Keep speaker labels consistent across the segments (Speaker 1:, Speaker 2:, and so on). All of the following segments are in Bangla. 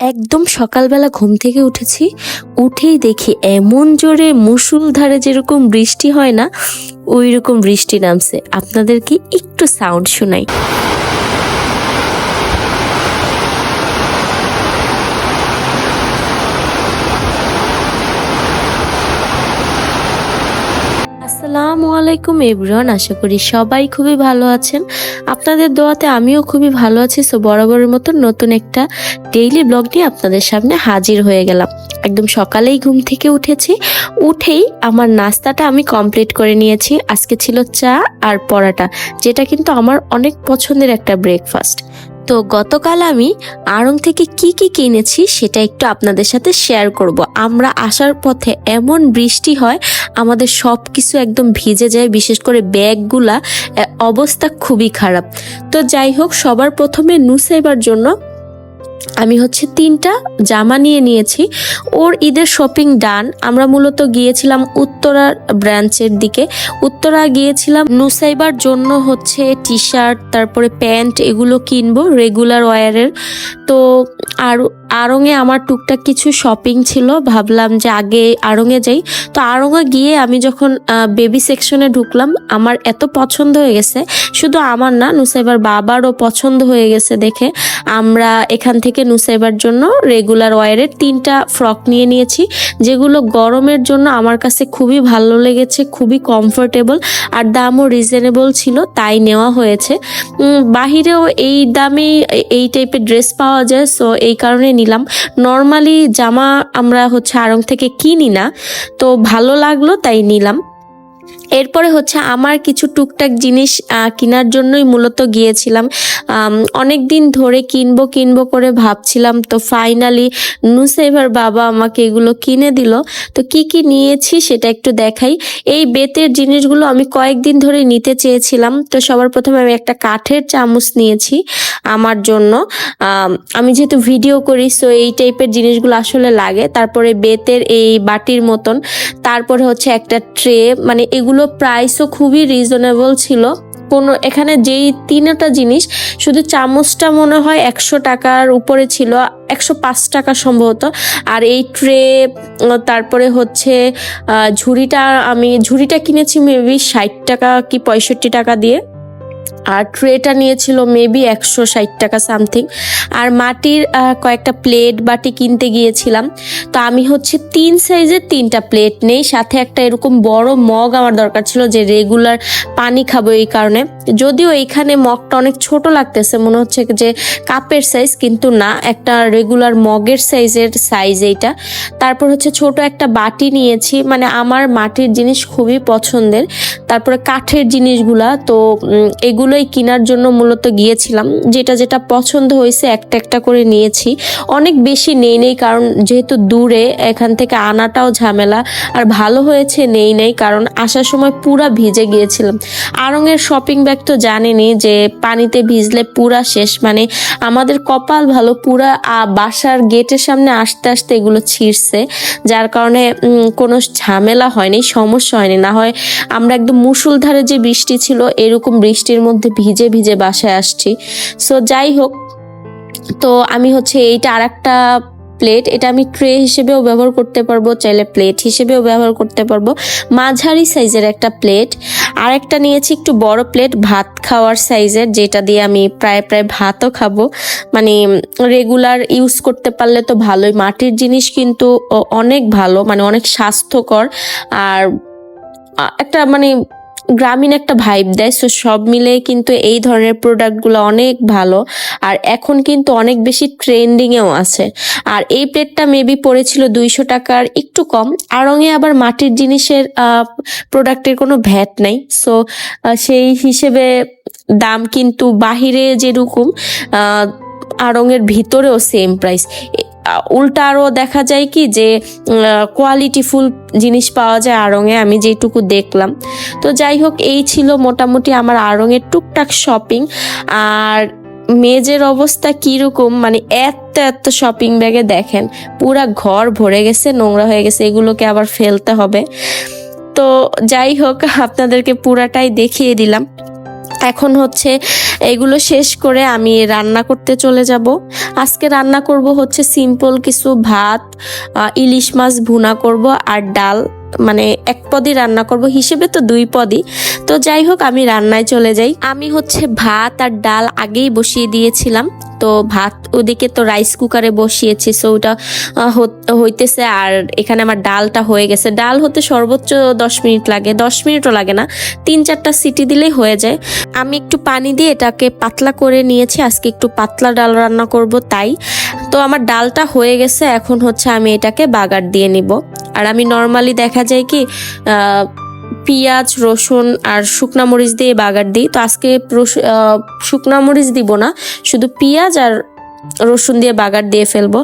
Speaker 1: একদম সকালবেলা ঘুম থেকে উঠেছি, উঠেই দেখি এমন জোরে মুসুলধারে যেরকম বৃষ্টি হয় না ওই রকম বৃষ্টি নামছে। আপনাদেরকে একটু সাউন্ড শোনাই? আসসালামু আলাইকুম এভরিওয়ান, আশা করি সবাই খুবই ভালো আছেন। আপনাদের দোয়াতে আমিও খুবই ভালো আছি, সো বরাবরের মতো নতুন একটা ডেইলি ব্লগ নিয়ে আপনাদের সামনে হাজির হয়ে গেলাম। একদম সকালেই ঘুম থেকে উঠেছি, উঠেই আমার নাস্তাটা আমি কমপ্লিট করে নিয়েছি। আজকে ছিল চা আর পরাটা, যেটা কিন্তু আমার অনেক পছন্দের একটা ব্রেকফাস্ট তো গতকাল আমি আড়ং থেকে কি কি কিনেছি সেটা একটু আপনাদের সাথে শেয়ার করব। আমরা আসার পথে এমন বৃষ্টি হয় আমাদের সব কিছু একদম ভিজে যায়, বিশেষ করে ব্যাগগুলা অবস্থা খুবই খারাপ। তো যাই হোক, সবার প্রথমে নুসাইবার জন্য আমি হচ্ছে তিনটা জামা নিয়ে নিয়েছি। ওর ঈদের শপিং ডান, আমরা মূলত গিয়েছিলাম উত্তরা ব্রাঞ্চের দিকে। উত্তরা গিয়েছিলাম নুসাইবার জন্য হচ্ছে টি শার্ট তারপরে প্যান্ট এগুলো কিনবো, রেগুলার ওয়ারের। তো আর আড়ংয়ে আমার টুকটাক কিছু শপিং ছিল। ভাবলাম যে আগে আড়ংয়ে যাই। তো আড়ংয়ে গিয়ে আমি যখন বেবি সেকশনে ঢুকলাম, আমার এত পছন্দ হয়ে গেছে। শুধু আমার না, নুসাইবার বাবারও পছন্দ হয়ে গেছে দেখে। আমরা এখান থেকে নুসাইবার জন্য রেগুলার ওয়ারের তিনটা ফ্রক নিয়ে নিয়েছি, যেগুলো গরমের জন্য আমার কাছে খুবই ভালো লেগেছে, খুবই কমফোর্টেবল আর দামও রিজনেবল ছিল, তাই নেওয়া হয়েছে। বাহিরেও এই দামে এই টাইপের ড্রেস পাওয়া যায় সো এই কারণে নিলাম। নর্মালি জামা আমরা হচ্ছে আড়ং থেকে কিনি না, তো ভালো লাগল তাই নিলাম। এরপরে হচ্ছে আমার কিছু টুকটাক জিনিস কেনার জন্যই মূলত গিয়েছিলাম। অনেক দিন ধরে কিনবো কিনবো করে ভাবছিলাম, তো ফাইনালি নুসেভার বাবা আমাকে এগুলো কিনে দিল। তো কি কি নিয়েছি সেটা একটু দেখাই। এই বেতের জিনিসগুলো আমি কয়েকদিন ধরে নিতে চেয়েছিলাম। তো সবার প্রথমে আমি একটা কাঠের চামচ নিয়েছি আমার জন্য। আমি যেহেতু ভিডিও করি সো এই টাইপের জিনিসগুলো আসলে লাগে। তারপরে বেতের এই বাটির মতন। তারপরে হচ্ছে একটা ট্রে মানে এগুলো প্রাইসও খুবই রিজনেবল ছিল। কোনো, এখানে যেই তিনটা জিনিস, শুধু চামচটা মনে হয় একশো টাকার উপরে ছিল, একশো পাঁচ টাকা সম্ভবত। আর এই ট্রে তারপরে হচ্ছে ঝুড়িটা আমি, ঝুড়িটা কিনেছি মেবি ষাট টাকা কি পঁয়ষট্টি টাকা দিয়ে। আর ট্রেটা নিয়েছিল মেবি একশো ষাট টাকা সামথিং আর মাটির কয়েকটা প্লেট বাটি কিনতে গিয়েছিলাম। তো আমি হচ্ছে তিন সাইজের তিনটা প্লেট নেই সাথে একটা এরকম বড় মগ আমার দরকার ছিল যে রেগুলার পানি খাব এই কারণে। যদিও এইখানে মগটা অনেক ছোট লাগতেছে মনে হচ্ছে যে কাপের সাইজ কিন্তু না একটা রেগুলার মগের সাইজের সাইজ এইটা। তারপর হচ্ছে ছোট একটা বাটি নিয়েছি মানে আমার মাটির জিনিস খুবই পছন্দের। তারপরে কাঠের জিনিসগুলা তো উম, এগুলোই কেনার জন্য মূলত গিয়েছিলাম। যেটা যেটা পছন্দ হয়েছে, একটা একটা করে নিয়েছি। অনেক বেশি নেই নেই, কারণ যেহেতু দূরে, এখান থেকে আনাটাও ঝামেলা। আর ভালো হয়েছে, নেই নেই, কারণ আসার সময় পুরা ভিজে গিয়েছিলাম। আরঙের শপিং ব্যাগ তো জানেনি যে, পানিতে ভিজলে পুরা শেষ। মানে আমাদের কপাল ভালো, পুরা বাসার গেটের সামনে আসতে আসতে এগুলো ছিঁড়ছে। যার কারণে কোনো ঝামেলা হয়নি, সমস্যা হয়নি। না হয় আমরা একদম মুসুলধারে যে বৃষ্টি ছিল, এরকম বৃষ্টির মধ্যে ভিজে ভিজে বাসায় আসছি। সো যাই হোক, তো আমি হচ্ছে এইটা আর একটা প্লেট এটা আমি ট্রে হিসেবেও ব্যবহার করতে পারব, চাইলে প্লেট হিসেবেও ব্যবহার করতে পারব। মাঝারি সাইজের একটা প্লেট আর একটা নিয়েছি একটু বড় প্লেট ভাত খাওয়ার সাইজের যেটা দিয়ে আমি প্রায় প্রায় ভাতও খাব। মানে রেগুলার ইউজ করতে পারলে তো ভালোই, মাটির জিনিস কিন্তু অনেক ভালো মানে অনেক স্বাস্থ্যকর। আর একটা মানে গ্রামীণ একটা ভাইব দেয় সো সব মিলে কিন্তু এই ধরনের প্রোডাক্টগুলো অনেক ভালো, আর এখন কিন্তু অনেক বেশি ট্রেন্ডিংয়েও আছে। আর এই প্লেটটা মেবি পড়েছিল দুইশো টাকার, একটু কম আড়ঙে আবার মাটির জিনিসের প্রোডাক্টের কোনো ভ্যাট নাই সো সেই হিসেবে দাম কিন্তু বাহিরে যেরকম আড়ঙের ভিতরেও সেম প্রাইস উল্টা আরও দেখা যায় কি যে কোয়ালিটিফুল জিনিস পাওয়া যায় আড়ঙে, আমি যেটুকু দেখলাম। তো যাই হোক, এই ছিল মোটামুটি আমার আড়ঙের টুকটাক শপিং আর মেজের অবস্থা কীরকম? মানে এত এত শপিং ব্যাগে দেখেন, পুরা ঘর ভরে গেছে, নোংরা হয়ে গেছে, এগুলোকে আবার ফেলতে হবে। তো যাই হোক, আপনাদেরকে পুরাটাই দেখিয়ে দিলাম। এখন হচ্ছে এগুলো শেষ করে আমি রান্না করতে চলে যাব। আজকে রান্না করব হচ্ছে সিম্পল কিছু ভাত ইলিশ মাছ ভুনা করব আর ডাল মানে এক পদই রান্না করব, হিসেবে তো দুই পদই। তো যাই হোক, আমি রান্নায় চলে যাই। আমি হচ্ছে ভাত আর ডাল আগেই বসিয়ে দিয়েছিলাম। তো ভাত ওদিকে তো রাইস কুকারে বসিয়েছি সো ওটা হইতেছে। আর এখানে আমার ডালটা হয়ে গেছে। ডাল হতে সর্বোচ্চ দশ মিনিট লাগে। দশ মিনিটও লাগে না। তিন চারটা সিটি দিলেই হয়ে যায়। আমি একটু পানি দিয়ে এটাকে পাতলা করে নিয়েছি। আজকে একটু পাতলা ডাল রান্না করব তাই। তো আমার ডালটা হয়ে গেছে। এখন হচ্ছে আমি এটাকে বাগার দিয়ে নিব। আর আমি নর্মালি দেখা যায় কি পেঁয়াজ, রসুন আর শুকনা মরিচ দিয়ে বাগার দিই। তো আজকে শুকনা মরিচ দিব না, শুধু পেঁয়াজ আর রসুন দিয়ে বাগার দিয়ে ফেলব।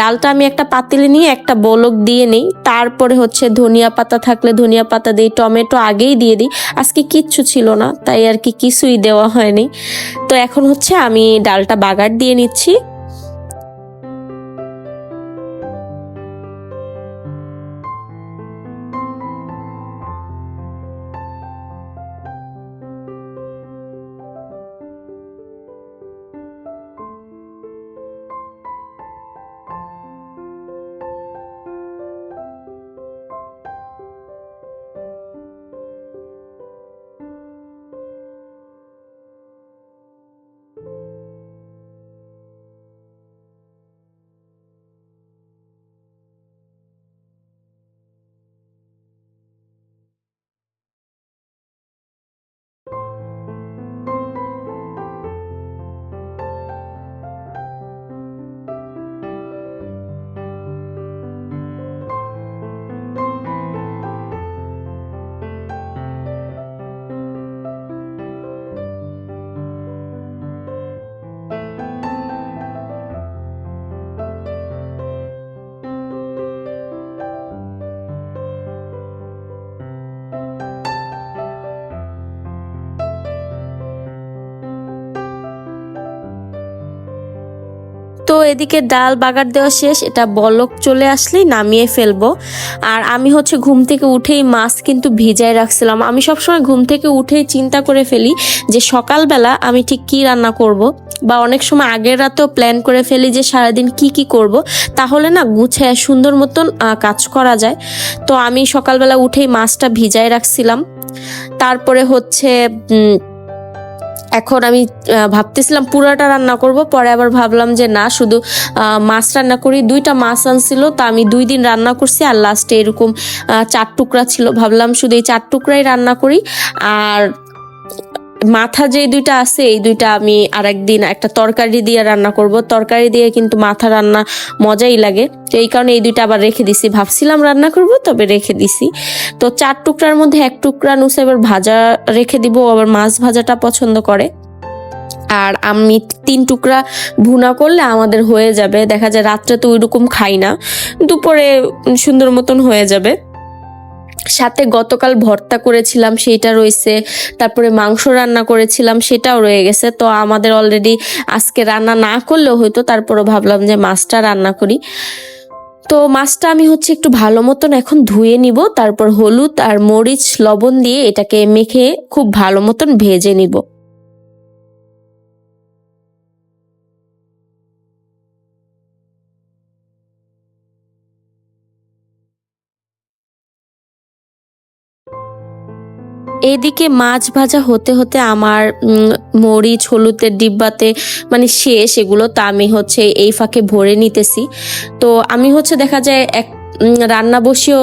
Speaker 1: ডালটা আমি একটা পাতিলে নিয়ে একটা বলক দিয়ে নিই। তারপরে হচ্ছে ধনিয়া পাতা থাকলে ধনিয়া পাতা দিই, টমেটো আগেই দিয়ে দিই। আজকে কিচ্ছু ছিল না, তাই আর কি কিছুই দেওয়া হয়নি। তো এখন হচ্ছে আমি ডালটা বাগার দিয়ে নিচ্ছি। এদিকে ডাল বাগার দেওয়া শেষ, এটা বলক চলে আসলেই নামিয়ে ফেলব। আর আমি হচ্ছে ঘুম থেকে উঠেই মাছ কিন্তু ভিজায় রাখছিলাম। আমি সবসময় ঘুম থেকে উঠেই চিন্তা করে ফেলি যে সকালবেলা আমি ঠিক কি রান্না করব বা অনেক সময় আগের রাতেও প্ল্যান করে ফেলি যে সারাদিন কি কি করব। তাহলে না গুছায় সুন্দর মতন কাজ করা যায়। তো আমি সকালবেলা উঠেই মাছটা ভিজায় রাখছিলাম। তারপরে হচ্ছে এখন আমি ভাবতেছিলাম পুরাটা রান্না করব, পরে আবার ভাবলাম যে না, শুধু মাছ রান্না করি। দুইটা মাছ আনছিল, তা আমি দুই দিন রান্না করছি, আর লাস্টে এরকম চার টুকরা ছিল। ভাবলাম শুধু এই চার টুকরাই রান্না করি, আর মাথা যে দুইটা আছে, এই দুইটা আমি আরেকদিন একটা তরকারি দিয়ে রান্না করব। তরকারি দিয়ে কিন্তু মাথা রান্না মজাই লাগে। তো এই কারণে এই দুইটা আবার রেখে দিছি। ভাবছিলাম রান্না করব, তবে রেখে দিছি। তো চার টুকরার মধ্যে এক টুকরা নুসে এবার ভাজা রেখে দিব। আবার মাছ ভাজাটা পছন্দ করে। আর আমি তিন টুকরা ভুনা করলে আমাদের হয়ে যাবে। দেখা যায় রাত্রে তো ওইরকম খাই না। দুপুরে সুন্দর মতন হয়ে যাবে। সাথে গতকাল ভর্তা করেছিলাম, সেইটা রয়েছে। তারপরে মাংস রান্না করেছিলাম, সেটাও রয়ে গেছে। তো আমাদের অলরেডি আজকে রান্না না করলেও হয়তো তারপরও ভাবলাম যে মাছটা রান্না করি। তো মাছটা আমি হচ্ছে একটু ভালো মতন এখন ধুয়ে নিব, তারপর হলুদ আর মরিচ লবণ দিয়ে এটাকে মেখে খুব ভালো মতন ভেজে নিব। এদিকে মাছ ভাজা হতে হতে আমার মরিচ, হলুদের ডিব্বাতে মানে শেষ, এগুলো তা আমি হচ্ছে এই ফাঁকে ভরে নিতেছি। তো আমি হচ্ছে দেখা যায় এক রান্না বসেও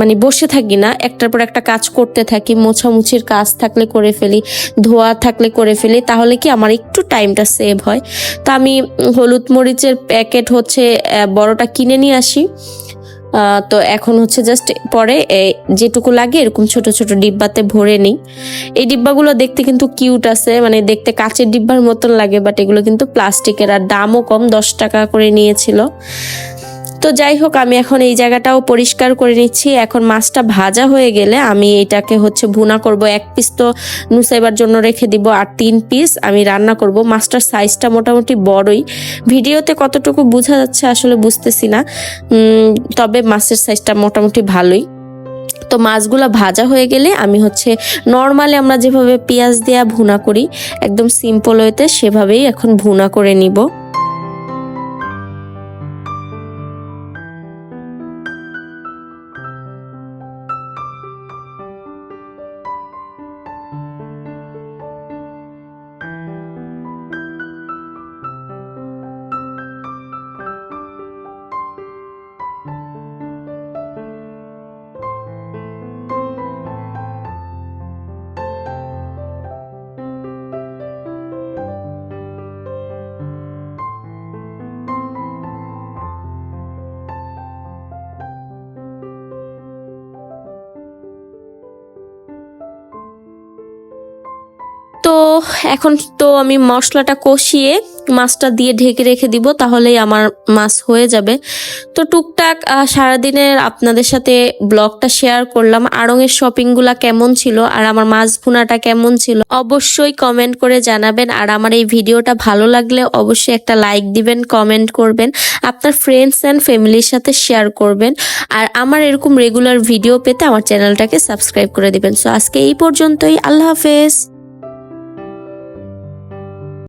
Speaker 1: মানে বসে থাকি না, একটার পর একটা কাজ করতে থাকি, মোছামুছির কাজ থাকলে করে ফেলি, ধোয়া থাকলে করে ফেলি, তাহলে কি আমার একটু টাইমটা সেভ হয়। তা আমি হলুদ মরিচের প্যাকেট হচ্ছে বড়টা কিনে নিয়ে আসি। তো এখন হচ্ছে জাস্ট পরে যেটুকু লাগে এরকম ছোট ছোট ডিব্বাতে ভরে নিই। এই ডিব্বাগুলো দেখতে কিন্তু কিউট আছে মানে দেখতে কাচের ডিব্বার মতন লাগে বাট এগুলো কিন্তু প্লাস্টিকের আর দামও কম, দশ টাকা করে নিয়েছিল। তো যাই হোক, আমি এখন এই জায়গাটাও পরিষ্কার করে নিচ্ছি। এখন মাছটা ভাজা হয়ে গেলে আমি এটাকে হচ্ছে ভুনা করব। এক পিস তো নুসাইবার জন্য রেখে দিব আর তিন পিস আমি রান্না করব। মাছটার সাইজটা মোটামুটি বড়ই। ভিডিওতে কতটুকু বোঝা যাচ্ছে আসলে বুঝতেছি না। তবে মাছের সাইজটা মোটামুটি ভালোই। তো মাছগুলো ভাজা হয়ে গেলে আমি হচ্ছে নর্মালি আমরা যেভাবে পেঁয়াজ দেওয়া ভুনা করি, একদম সিম্পল হইতে সেভাবেই এখন ভুনা করে নিব। তো এখন তো আমি মশলাটা কষিয়ে মাছটা দিয়ে ঢেকে রেখে দিব, তাহলেই আমার মাছ হয়ে যাবে। তো টুকটাক সারাদিনের আপনাদের সাথে ব্লগটা শেয়ার করলাম আড়ংয়ের শপিংগুলা কেমন ছিল আর আমার মাছ ভুনাটা কেমন ছিল অবশ্যই কমেন্ট করে জানাবেন। আর আমার এই ভিডিওটা ভালো লাগলে অবশ্যই একটা লাইক দিবেন, কমেন্ট করবেন, আপনার ফ্রেন্ডস অ্যান্ড ফ্যামিলির সাথে শেয়ার করবেন। আর আমার এরকম রেগুলার ভিডিও পেতে আমার চ্যানেলটাকে সাবস্ক্রাইব করে দিবেন। সো আজকে এই পর্যন্তই, আল্লাহ হাফেজ।